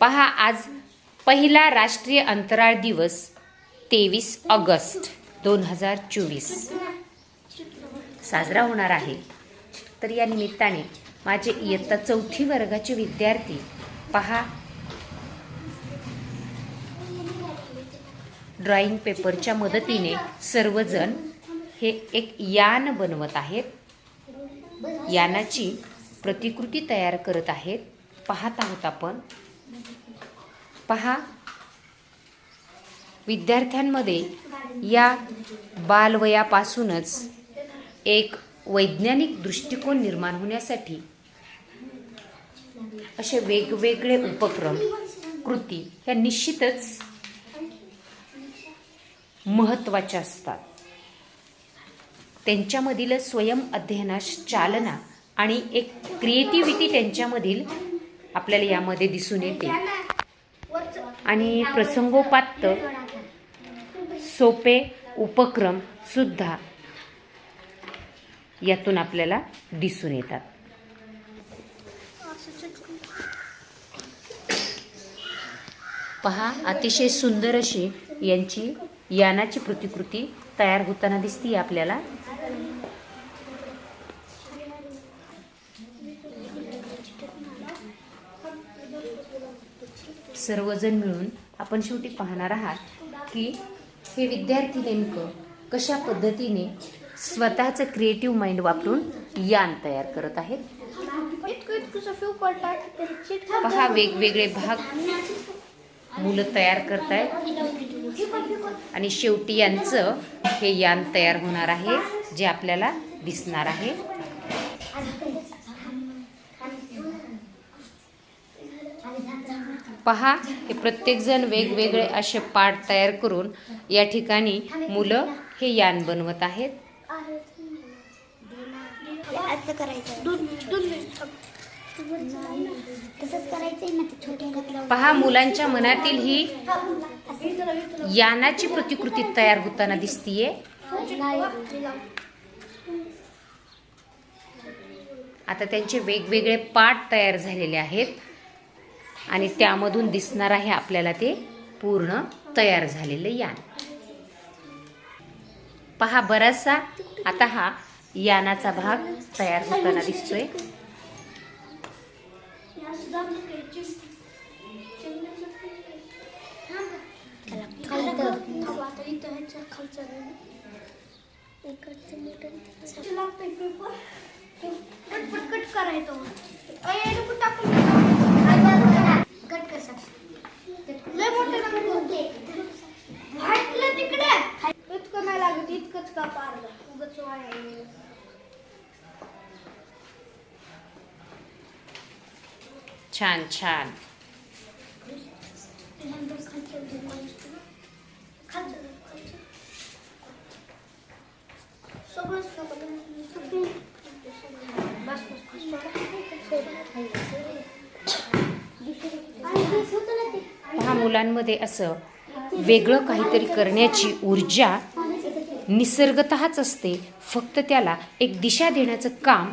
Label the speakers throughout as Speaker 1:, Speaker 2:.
Speaker 1: पहा आज पहिला राष्ट्रीय अंतराळ दिवस तेवीस ऑगस्ट दोन हजार चोवीस. साजरा होणार आहे. तर या निमित्ताने माझे इयत्ता चौथी वर्गाचे विद्यार्थी पहा. ड्रॉइंग पेपरच्या मदतीने सर्वजण हे एक यान बनवत आहेत. यानाची प्रतिकृती तयार करत आहेत. पाहत आहोत आपण. पहा. विद्यार्थ्यांमध्ये या बालवयापासूनच एक वैज्ञानिक दृष्टिकोन निर्माण होण्यासाठी असे वेगवेगळे उपक्रम कृती ह्या निश्चितच महत्त्वाच्या असतात. त्यांच्यामधील स्वयं अध्ययनास चालना आणि एक क्रिएटिव्हिटी त्यांच्यामधील आपल्याला यामध्ये दिसून येते. आणि प्रसंगोपात्त सोपे उपक्रम सुद्धा यातून आपल्याला दिसून येतात. पहा अतिशय सुंदर अशी यांची यानाची प्रतिकृती तयार होताना दिसते आपल्याला. सर्वजण मिळून आपण शेवटी पाहणार आहात की हे विद्यार्थी नेमकं कशा पद्धतीने स्वतःचं क्रिएटिव्ह माइंड वापरून यान तयार करत आहेत. पहा वेगवेगळे भाग मुलं तयार करतायत. आणि शेवटी यांचं हे यान तयार होणार आहे जे आपल्याला दिसणार आहे. पहा हे प्रत्येकजण वेगवेगळे असे पार्ट तयार करून या ठिकाणी मुलं हे यान बनवत आहेत.
Speaker 2: असं करायचं.
Speaker 1: पहा मुलांच्या मनातील ही यानाची प्रतिकृती तयार होताना दिसतीये. आता त्यांचे वेगवेगळे पार्ट तयार झालेले आहेत. आणि त्यामधून दिसणार आहे आपल्याला ते पूर्ण तयार झालेलं यान पहा बराचसा आता हा यानाचा भाग तयार होताना दिसतोय
Speaker 2: कट करायचं कट लय मोठे तिकडे इतकं नाही लागत इतकंच का पारलं उगाच वाया गेलं.
Speaker 1: छान छान.
Speaker 2: बस बस.
Speaker 1: पहा मुलांमध्ये असं वेगळं काहीतरी करण्याची ऊर्जा निसर्गतःच असते. फक्त त्याला एक दिशा देण्याचं काम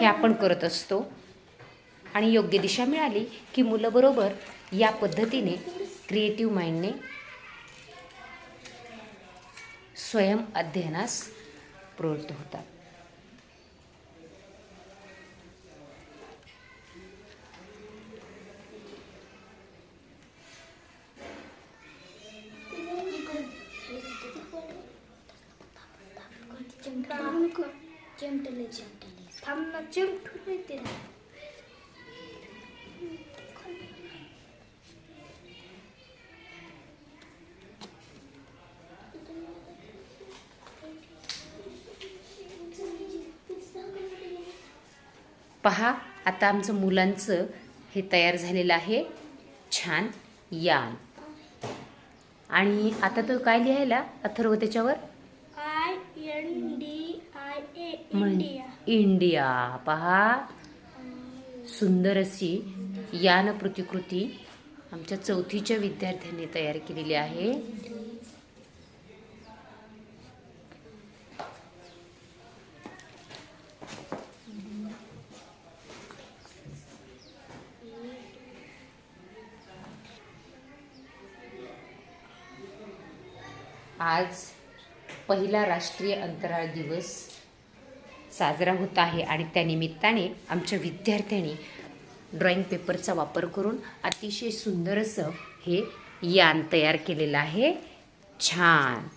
Speaker 1: हे आपण करत असतो. आणि योग्य दिशा मिळाली की मुलं बरोबर या पद्धतीने क्रिएटिव्ह माइंडने स्वयं अध्ययनास प्रवृत्त होतात.
Speaker 2: चिमटले चिमटले थांब ना चिमटू नाही ते
Speaker 1: पहा आता आमचं मुलांचं हे तयार झालेलं आहे. छान यान. आणि आता तो काय लिहायला? अथर्व त्याच्यावर?
Speaker 2: I N D India.
Speaker 1: India. पहा. सुंदर अशी यान प्रतिकृती आमच्या चौथीच्या विद्यार्थ्यांनी तयार केलेली आहे. आज पहिला राष्ट्रीय अंतराळ दिवस साजरा होत आहे आणि त्यानिमित्ताने आमच्या विद्यार्थ्यांनी ड्रॉइंग पेपरचा वापर करून अतिशय सुंदर असं हे यान तयार केलेलं आहे. छान.